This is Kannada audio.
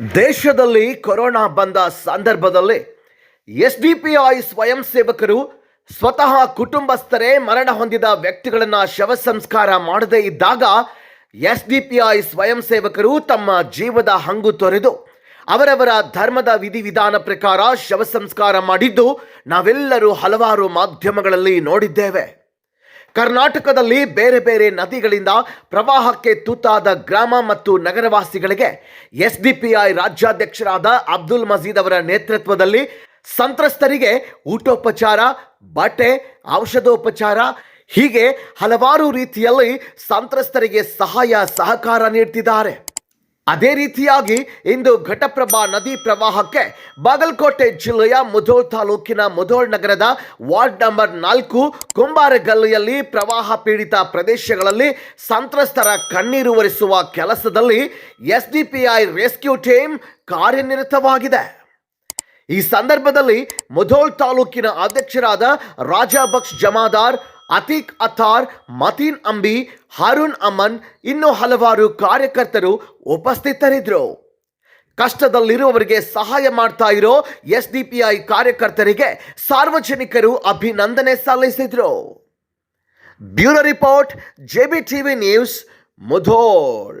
ದೇಶದಲ್ಲಿ ಕೊರೋನಾ ಬಂದ ಸಂದರ್ಭದಲ್ಲಿ ಎಸ್ ಡಿ ಪಿ ಐ ಸ್ವಯಂ ಸೇವಕರು ಸ್ವತಃ ಕುಟುಂಬಸ್ಥರೇ ಮರಣ ಹೊಂದಿದ ವ್ಯಕ್ತಿಗಳನ್ನು ಶವ ಸಂಸ್ಕಾರ ಮಾಡದೇ ಇದ್ದಾಗ ಎಸ್ ಡಿ ಪಿ ಐ ಸ್ವಯಂ ಸೇವಕರು ತಮ್ಮ ಜೀವದ ಹಂಗು ತೊರೆದು ಅವರವರ ಧರ್ಮದ ವಿಧಿವಿಧಾನ ಪ್ರಕಾರ ಶವ ಸಂಸ್ಕಾರ ಮಾಡಿದ್ದು ನಾವೆಲ್ಲರೂ ಹಲವಾರು ಮಾಧ್ಯಮಗಳಲ್ಲಿ ನೋಡಿದ್ದೇವೆ. ಕರ್ನಾಟಕದಲ್ಲಿ ಬೇರೆ ಬೇರೆ ನದಿಗಳಿಂದ ಪ್ರವಾಹಕ್ಕೆ ತುತ್ತಾದ ಗ್ರಾಮ ಮತ್ತು ನಗರವಾಸಿಗಳಿಗೆ ಎಸ್ಡಿಪಿಐ ರಾಜ್ಯಾಧ್ಯಕ್ಷರಾದ ಅಬ್ದುಲ್ ಮಜೀದ್ ಅವರ ನೇತೃತ್ವದಲ್ಲಿ ಸಂತ್ರಸ್ತರಿಗೆ ಊಟೋಪಚಾರ, ಬಟ್ಟೆ, ಔಷಧೋಪಚಾರ, ಹೀಗೆ ಹಲವಾರು ರೀತಿಯಲ್ಲಿ ಸಂತ್ರಸ್ತರಿಗೆ ಸಹಾಯ ಸಹಕಾರ ನೀಡ್ತಿದ್ದಾರೆ. ಅದೇ ರೀತಿಯಾಗಿ ಇಂದು ಘಟಪ್ರಭಾ ನದಿ ಪ್ರವಾಹಕ್ಕೆ ಬಾಗಲಕೋಟೆ ಜಿಲ್ಲೆಯ ಮುಧೋಳ್ ತಾಲೂಕಿನ ಮುಧೋಳ್ ನಗರದ ವಾರ್ಡ್ ನಂಬರ್ ನಾಲ್ಕು ಕುಂಬಾರಗಲ್ಲಿಯಲ್ಲಿ ಪ್ರವಾಹ ಪೀಡಿತ ಪ್ರದೇಶಗಳಲ್ಲಿ ಸಂತ್ರಸ್ತರ ಕಣ್ಣೀರು ಒರೆಸುವ ಕೆಲಸದಲ್ಲಿ ಎಸ್ಡಿಪಿಐ ರೆಸ್ಕ್ಯೂ ಟೀಮ್ ಕಾರ್ಯನಿರತವಾಗಿದೆ. ಈ ಸಂದರ್ಭದಲ್ಲಿ ಮುಧೋಳ್ ತಾಲೂಕಿನ ಅಧ್ಯಕ್ಷರಾದ ರಾಜಾಬಕ್ಷ್ ಜಮಾದಾರ್ ಅತೀಕ್ ಅಥಾರ್, ಮತೀನ್ ಅಂಬಿ, ಹಾರೂನ್ ಅಮನ್ ಇನ್ನೂ ಹಲವಾರು ಕಾರ್ಯಕರ್ತರು ಉಪಸ್ಥಿತರಿದ್ದರು ಕಷ್ಟದಲ್ಲಿರುವವರಿಗೆ ಸಹಾಯ ಮಾಡ್ತಾ ಇರೋ ಎಸ್ ಡಿ ಪಿ ಐ ಕಾರ್ಯಕರ್ತರಿಗೆ ಸಾರ್ವಜನಿಕರು ಅಭಿನಂದನೆ ಸಲ್ಲಿಸಿದ್ರು. Bureau report JB TV news, Mudhol.